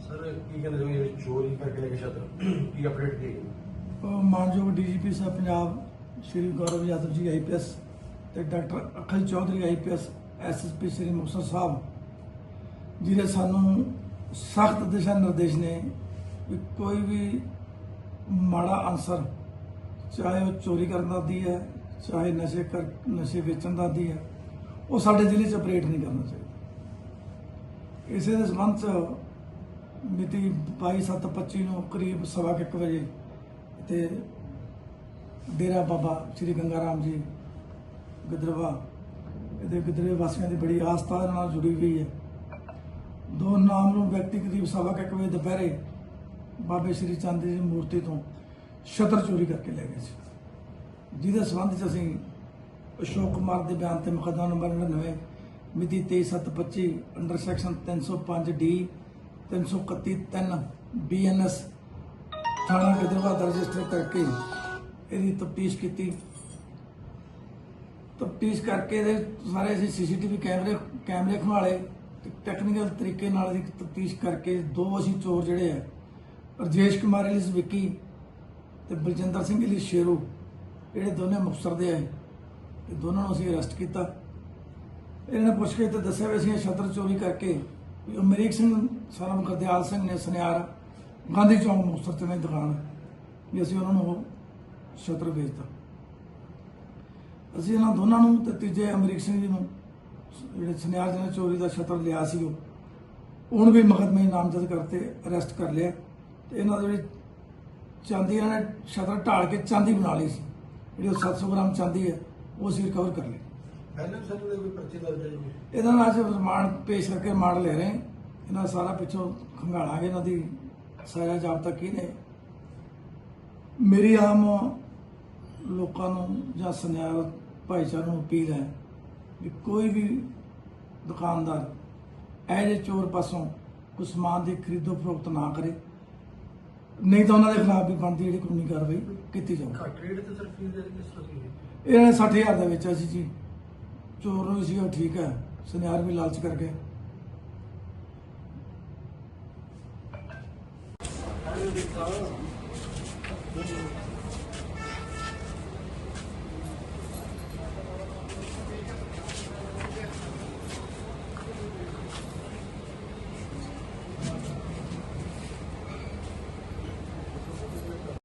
Sir, ਕੀ ਕਹਿੰਦੇ ਜੋ ਇਹ ਚੋਰੀ ਕਰਕੇ ਲੈ ਕੇ ਛਤਰ ਕੀ ਅਪਡੇਟ ਕੀ ਮਾਨਯੋਗ ਡੀਜੀਪੀ ਸਾਹਿਬ ਪੰਜਾਬ ਸ਼੍ਰੀ ਗੌਰਵ ਯਾਦਵ ਜੀ ਆਈਪੀਐਸ ਤੇ doctor Akhil Chaudhary IPS SSP Shri Muktsar Sahib ਜਿਹੜੇ ਸਾਨੂੰ ਸਖਤ ਦਿਸ਼ਾ ਨਿਰਦੇਸ਼ ਨੇ ਕਿ ਕੋਈ ਵੀ ਮਾੜਾ ਅਨਸਰ, ਚਾਹੇ ਉਹ ਚੋਰੀ ਕਰਨ ਦਾ ਦੀ ਹੈ ਚਾਹੇ ਨਸ਼ੇ ਕਰ, ਨਸ਼ੇ ਵੇਚਣ ਦਾ ਦੀ ਹੈ, ਉਹ ਸਾਡੇ ਜ਼ਿਲ੍ਹੇ 'ਚ ਆਪਰੇਟ ਨਹੀਂ ਕਰਨਾ ਚਾਹੀਦਾ। ਇਸੇ ਦੇ ਸੰਬੰਧ 'ਚ ਮਿਤੀ 22/7/25 ਨੂੰ ਕਰੀਬ ਸਵਾ ਕੁ ਇੱਕ ਵਜੇ ਤੇ ਡੇਰਾ ਬਾਬਾ ਸ੍ਰੀ ਗੰਗਾ ਰਾਮ ਜੀ ਗਦਰਵਾ ਇਹਦੇ ਗਿੱਦੜਵੇ ਵਾਸੀਆਂ ਦੀ ਬੜੀ ਆਸਥਾ ਇਹਨਾਂ ਨਾਲ ਜੁੜੀ ਹੋਈ ਹੈ। ਦੋ ਨਾਮ ਨੂੰ ਵਿਅਕਤੀ ਕਰੀਬ ਸਵਾ ਕੁ ਇੱਕ ਵਜੇ ਦੁਪਹਿਰੇ ਬਾਬੇ ਸ੍ਰੀ ਚੰਦ ਜੀ ਦੀ ਮੂਰਤੀ ਤੋਂ ਛਤਰ ਚੋਰੀ ਕਰਕੇ ਲੈ ਗਏ ਸੀ। ਜਿਹਦੇ ਸੰਬੰਧ 'ਚ ਅਸੀਂ ਅਸ਼ੋਕ ਕੁਮਾਰ ਦੇ ਬਿਆਨ ਤੇ ਮੁਕੱਦਮਾ ਨੰਬਰ 99 ਮਿਤੀ 23/7/25 ਅੰਡਰ ਸੈਕਸ਼ਨ 305 ਡੀ 331 3 ਬੀਐਨਐਸ ਥਾਣਾ ਗਿੱਦੜਵਾ ਦਾ ਰਜਿਸਟਰ ਕਰਕੇ ਇਹਦੀ ਤਫਤੀਸ਼ ਕੀਤੀ। ਤਫਤੀਸ਼ ਕਰਕੇ ਇਹਦੇ ਸਾਰੇ ਅਸੀਂ ਸੀਸੀਟੀਵੀ ਕੈਮਰੇ ਕੈਮਰੇ ਖਵਾਲੇ ਟੈਕਨੀਕਲ ਤਰੀਕੇ ਨਾਲ ਇਹਦੀ ਤਫਤੀਸ਼ ਕਰਕੇ ਦੋ ਅਸੀਂ ਚੋਰ ਜਿਹੜੇ ਆ, ਰਜੇਸ਼ ਕੁਮਾਰ ਇਲਿਸ ਵਿੱਕੀ ਤੇ ਬਲਜਿੰਦਰ ਸਿੰਘ ਇਲਿਸ ਸ਼ੇਰੂ ਜਿਹੜੇ ਦੋਨੇ ਮੁਕਤਸਰ ਦੇ ਆਏ, ਤੇ ਦੋਨਾਂ ਨੂੰ ਅਸੀਂ ਅਰੈਸਟ ਕੀਤਾ। ਇਹਨਾਂ ਨੇ ਪੁੱਛ ਕੇ ਤੇ ਦੱਸਿਆ ਵੀ ਅਸੀਂ ਇਹ ਛਤਰ ਚੋਰੀ ਕਰਕੇ ਵੀ ਅਮਰੀਕ ਸਿੰਘ ਸਰਮ ਗੁਰਦਿਆਲ ਸਿੰਘ ਨੇ, ਸੁਨਿਆਰ, ਗਾਂਧੀ ਚੌਂਕ ਮੁਕਤਸਰ ਤੇ ਨੇ ਦੁਕਾਨ, ਵੀ ਅਸੀਂ ਉਹਨਾਂ ਨੂੰ ਉਹ ਛਤਰ ਵੇਚਤਾ। ਅਸੀਂ ਇਹਨਾਂ ਦੋਨਾਂ ਨੂੰ ਤੇ ਤੀਜੇ ਅਮਰੀਕ ਸਿੰਘ ਜੀ ਨੂੰ, ਜਿਹੜੇ ਸੁਨਿਆਰ ਜੀ ਨੇ ਚੋਰੀ ਦਾ ਸ਼ਤਰ ਲਿਆ ਸੀ ਉਹ ਹੁਣ ਵੀ ਮੁਕੱਦਮੇ ਨਾਮਜ਼ਦ ਕਰਤੇ ਅਰੈਸਟ ਕਰ ਲਿਆ। ਤੇ ਇਹਨਾਂ ਦੇ ਜਿਹੜੀ ਚਾਂਦੀ ਇਹਨਾਂ ਨੇ ਛਤਰ ਢਾਲ ਕੇ ਚਾਂਦੀ ਬਣਾ ਲਈ ਸੀ। ਉਹ 700 ਗ੍ਰਾਮ ਚਾਂਦੀ ਹੈ ਉਹ ਅਸੀਂ ਰਿਕਵਰ ਕਰ ਲਈ। ਪਹਿਲਾਂ ਸਰ ਉਹਦੇ ਕੋਈ ਪਰਚੇ ਦਰਜ ਹੈ? ਜੀ ਇਹਨਾਂ ਨਾਲ ਅੱਜ ਰਿਮਾਂਡ ਪੇਸ਼ ਕਰਕੇ ਮਾਰ ਲੈ ਰਹੇ ਹਾਂ। ਇਹਨਾਂ ਸਾਰਾ ਪਿੱਛੋਂ ਖੰਗਾਲਾਂਗੇ ਇਹਨਾਂ ਦੀ ਸਾਰਾ ਜਾਬਤਾ ਕੀ ਨੇ। ਮੇਰੀ ਆਮ ਲੋਕਾਂ ਨੂੰ ਜਾਂ ਸੁਨਿਆਰ ਭਾਈਚਾਰੇ ਨੂੰ ਅਪੀਲ ਹੈ ਵੀ ਕੋਈ ਵੀ ਦੁਕਾਨਦਾਰ ਇਹ ਜਿਹੇ ਚੋਰ ਪਾਸੋਂ ਕੋਈ ਸਮਾਨ ਦੀ ਖਰੀਦੋ ਫਰੋਖਤ ਨਾ ਕਰੇ। ਨਹੀਂ ਤਾਂ ਉਹਨਾਂ ਦੇ ਖਿਲਾਫ ਵੀ ਬਣਦੀ ਜਿਹੜੀ ਕਾਨੂੰਨੀ ਕਾਰਵਾਈ ਕੀਤੀ ਜਾਊਗੀ ਘੱਟ ਰੇਟ ਤੇ ਸਰ ਫੀਸ ਦੇ ਕਿਸ ਤਰ੍ਹਾਂ ਕੀ ਇਹਨਾਂ ਨੇ 60000 ਦਾ ਵੇਚਿਆ ਸੀ ਜੀ ਚੋਰ ਨੂੰ ਸੀਗਾ ਠੀਕ ਹੈ। ਸੁਨਿਆਰ ਵੀ ਲਾਲਚ ਕਰ ਗਏ। ਹੈ